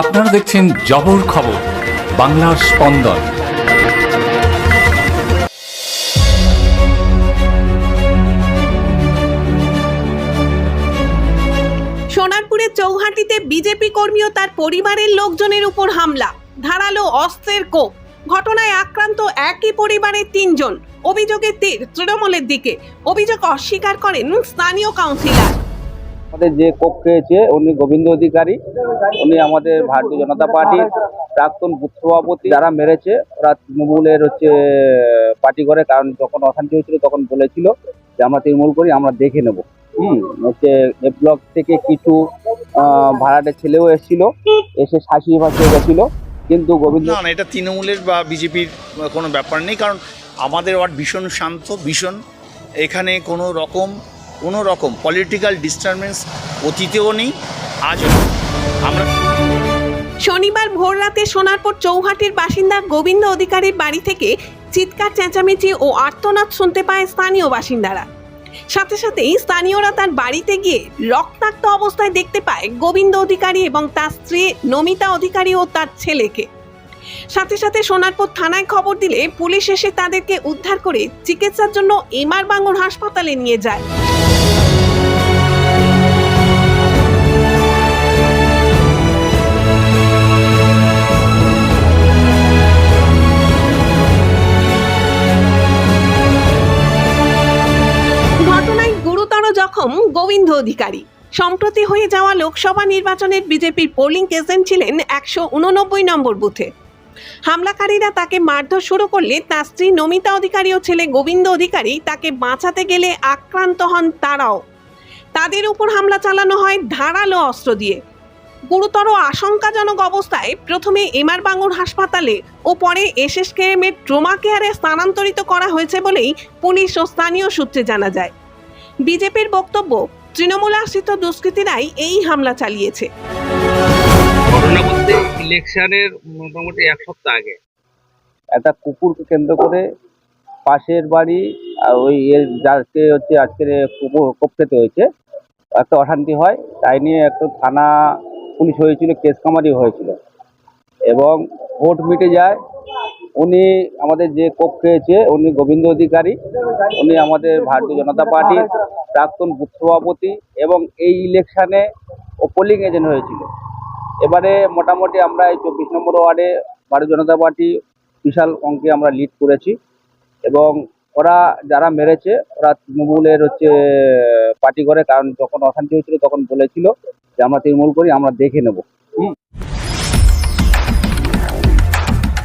আপনারা দেখছেন জবর খবর, বাংলার স্পন্দন। সোনারপুরের চৌহাটিতে বিজেপি কর্মী ও তার পরিবারের লোকজনের উপর হামলা, ধারালো অস্ত্রের কোপ। ঘটনায় আক্রান্ত একই পরিবারের তিনজন। অভিযোগের তীর তৃণমূলের দিকে। অভিযোগ অস্বীকার করেন স্থানীয় কাউন্সিলর। আমাদের যে কোপ খেয়েছে, উনি গোবিন্দ অধিকারী, উনি আমাদের ভারতীয় জনতা পার্টির প্রাক্তন সভাপতি। যারা মেরেছে, ওরা তৃণমূলের হচ্ছে, পার্টি করে, কারণ যখন অশান্তি হয়েছিল তখন বলেছিল যে, আমরা তৃণমূল করি, আমরা দেখে নেব। হুম, হচ্ছে, এ ব্লক থেকে কিছু ভাড়াটে ছেলেও এসেছিল, এসে শাসিয়ে ভাসিয়ে গেছিল। কিন্তু গোবিন্দ না, এটা তৃণমূলের বা বিজেপির কোনো ব্যাপার নেই, কারণ আমাদের ওয়ার্ড ভীষণ শান্ত, ভীষণ। এখানে কোনো রকম কোনো রকম পলিটিক্যাল ডিস্টারবেন্স অতীতেও নেই, আজও আমরা শনিবার ভোররাতে সোনারপুর চৌহাটির বাসিন্দা গোবিন্দ অধিকারীর বাড়ি থেকে চিৎকার, চেঁচামেচি ও আর্তনাদ শুনতে পায় স্থানীয় বাসিন্দারা। সাথে সাথেই স্থানীয়রা তার বাড়িতে গিয়ে রক্তাক্ত অবস্থায় দেখতে পায় গোবিন্দ অধিকারী এবং তার স্ত্রী নমিতা অধিকারী ও তার ছেলেকে। সাথে সাথে সোনারপুর থানায় খবর দিলে পুলিশ এসে তাদেরকে উদ্ধার করে চিকিৎসার জন্য এমআর বাঙ্গুর হাসপাতালে নিয়ে যায়। সম্প্রতি হয়ে যাওয়া লোকসভা নির্বাচনের বিজেপির পোলিং এজেন্ট ছিলেন একশো উননব্বই নম্বর বুথে। হামলাকারীরা তাকে মারধর শুরু করলে তার স্ত্রী নমিতা অধিকারী ও ছেলে গোবিন্দ অধিকারী তাকে বাঁচাতে গেলে আক্রান্ত হন তারাও। তাদের উপর হামলা চালানো হয় ধারালো অস্ত্র দিয়ে। গুরুতর আশঙ্কাজনক অবস্থায় প্রথমে এমআর বাঙ্গুর হাসপাতালে ও পরে এসএসকেএম এর ট্রোমা কেয়ারে স্থানান্তরিত করা হয়েছে বলেই পুলিশ ও স্থানীয় সূত্রে জানা যায়। বিজেপির বক্তব্য তৃণমূল আশ্রিত দুষ্কৃতীরাই এই হামলা চালিয়েছে। ঘটনা বলতে ইলেকশনের মোটামুটি এক সপ্তাহ আগে। একটা কুকুরকে কেন্দ্র করে পাশের বাড়ি আর ওই এর যাকে হচ্ছে আজকের কুকুর কোপ খেতে হয়েছে একটা অশান্তি হয় তাই নিয়ে একটু থানা পুলিশ হয়েছিল কেস কামারি হয়েছিল। এবং ভোট মিটে যায় উনি আমাদের যে কোপ খেয়েছে, উনি গোবিন্দ অধিকারী, উনি আমাদের ভারতীয় জনতা পার্টির প্রাক্তন বুথ সভাপতি এবং এই ইলেকশনে ও পোলিং এজেন্ট হয়েছিল। এবারে মোটামুটি আমরা এই চব্বিশ নম্বর ওয়ার্ডে ভারতীয় জনতা পার্টি বিশাল অঙ্কে আমরা লিড করেছি এবং ওরা যারা মেরেছে, ওরা তৃণমূলের হচ্ছে পার্টি করে, কারণ যখন অশান্তি হয়েছিল তখন বলেছিল যে আমরা তৃণমূল করি, আমরা দেখে নেব।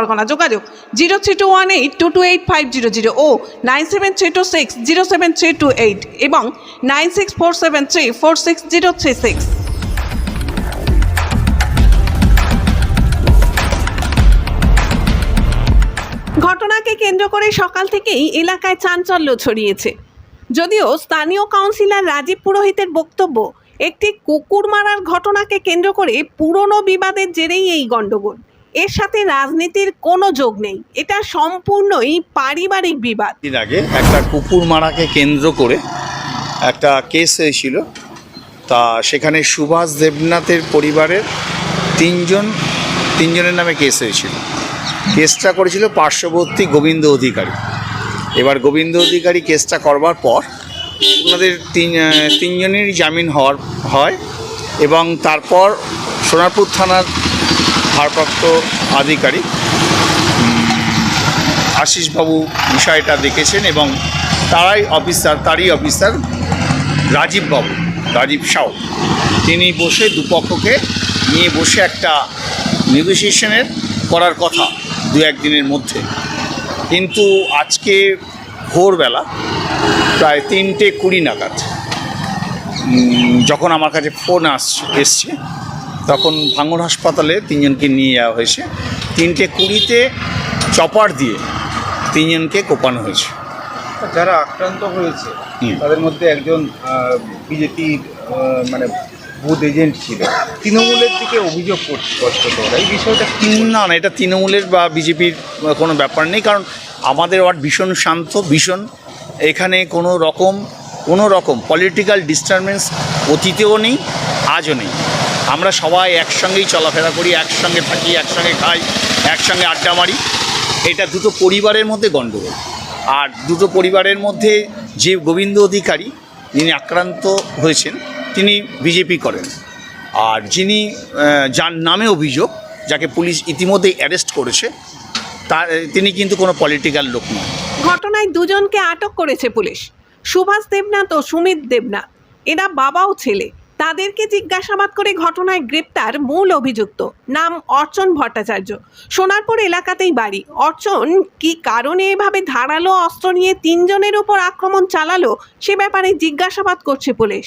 পরগনা যোগাযোগ zero three two one eight two two eight five zero zero ও nine seven three two six zero seven three two eight এবং nine six four seven three four six zero three six. ঘটনাকে কেন্দ্র করে সকাল থেকেই এলাকায় চাঞ্চল্য ছড়িয়েছে। যদিও স্থানীয় কাউন্সিলর রাজীব পুরোহিতের বক্তব্য, একটি কুকুর মারার ঘটনাকে কেন্দ্র করে পুরনো বিবাদের জেরেই এই গণ্ডগোল। এর সাথে রাজনীতির কোনো যোগ নেই। এটা সম্পূর্ণই পারিবারিক বিবাদ। দিন আগে একটা কুকুর মারাকে কেন্দ্র করে একটা কেস হয়েছিল। তা সেখানে সুভাষ দেবনাথের পরিবারের তিনজন, তিনজনের নামে কেস হয়েছিল। কেসটা করেছিল পার্শ্ববর্তী গোবিন্দ অধিকারী। এবার গোবিন্দ অধিকারী কেসটা করবার পর ওনাদের তিন তিনজনেরই জামিন হওয়ার, হয় এবং তারপর সোনারপুর থানার ভারপ্রাপ্ত আধিকারিক আশিসবাবু বিষয়টা দেখেছেন এবং তারাই অফিসার, তারই অফিসার রাজীববাবু, রাজীব সাউ। তিনি বসে দুপক্ষকে নিয়ে বসে একটা নেগোসিয়েশনের করার কথা দু একদিনের মধ্যে। কিন্তু আজকে ভোরবেলা প্রায় তিনটে কুড়ি নাগাদ যখন আমার কাছে ফোন আস এসছে তখন ভাঙড় হাসপাতালে তিনজনকে নিয়ে যাওয়া হয়েছে। তিনটে কুড়িতে চপার দিয়ে তিনজনকে কোপানো হয়েছে। যারা আক্রান্ত হয়েছে। তাদের মধ্যে একজন বিজেপি মানে বুথ এজেন্ট ছিল। তৃণমূলের দিকে অভিযোগ করছে। এই বিষয়টা না না এটা তৃণমূলের বা বিজেপির কোনো ব্যাপার নেই কারণ আমাদের ওয়ার্ড ভীষণ শান্ত ভীষণ। এখানে কোনো রকম কোনো রকম পলিটিক্যাল ডিস্টারবেন্স অতীতেও নেই, আজও নেই। আমরা সবাই একসঙ্গেই চলাফেরা করি, একসঙ্গে থাকি, একসঙ্গে খাই, একসঙ্গে আড্ডা মারি। এটা দুটো পরিবারের মধ্যে গণ্ডগোল। আর দুটো পরিবারের মধ্যে যে গোবিন্দ অধিকারী, যিনি আক্রান্ত হয়েছেন, তিনি বিজেপি করেন। আর যিনি যার নামে অভিযোগ, যাকে পুলিশ ইতিমধ্যেই অ্যারেস্ট করেছে তার তিনি কিন্তু কোনো পলিটিক্যাল লোক নয় ঘটনায় দুজনকে আটক করেছে পুলিশ। সুভাষ দেবনাথ ও সুমিত দেবনাথ। এরা বাবাও ছেলে। তাদেরকে জিজ্ঞাসাবাদ করে ঘটনায় গ্রেপ্তার মূল অভিযুক্ত। নাম অর্চন ভট্টাচার্য। সোনারপুর এলাকাতেই বাড়ি। অর্চন কি কারণে এভাবে ধারালো অস্ত্র নিয়ে তিনজনের উপর আক্রমণ চালালো, সে ব্যাপারে জিজ্ঞাসাবাদ করছে পুলিশ।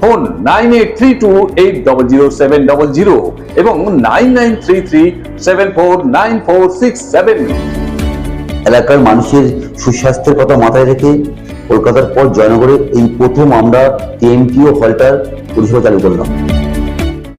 ফোন নাইন এবং nine three three seven four nine four six seven. এলাকার মানুষের সুস্বাস্থ্যের কথা মাথায় রেখে কলকাতার পর জয়নগরে এই প্রথম আমরা টিএমটিও হলটার পরিষেবা চালু করলাম।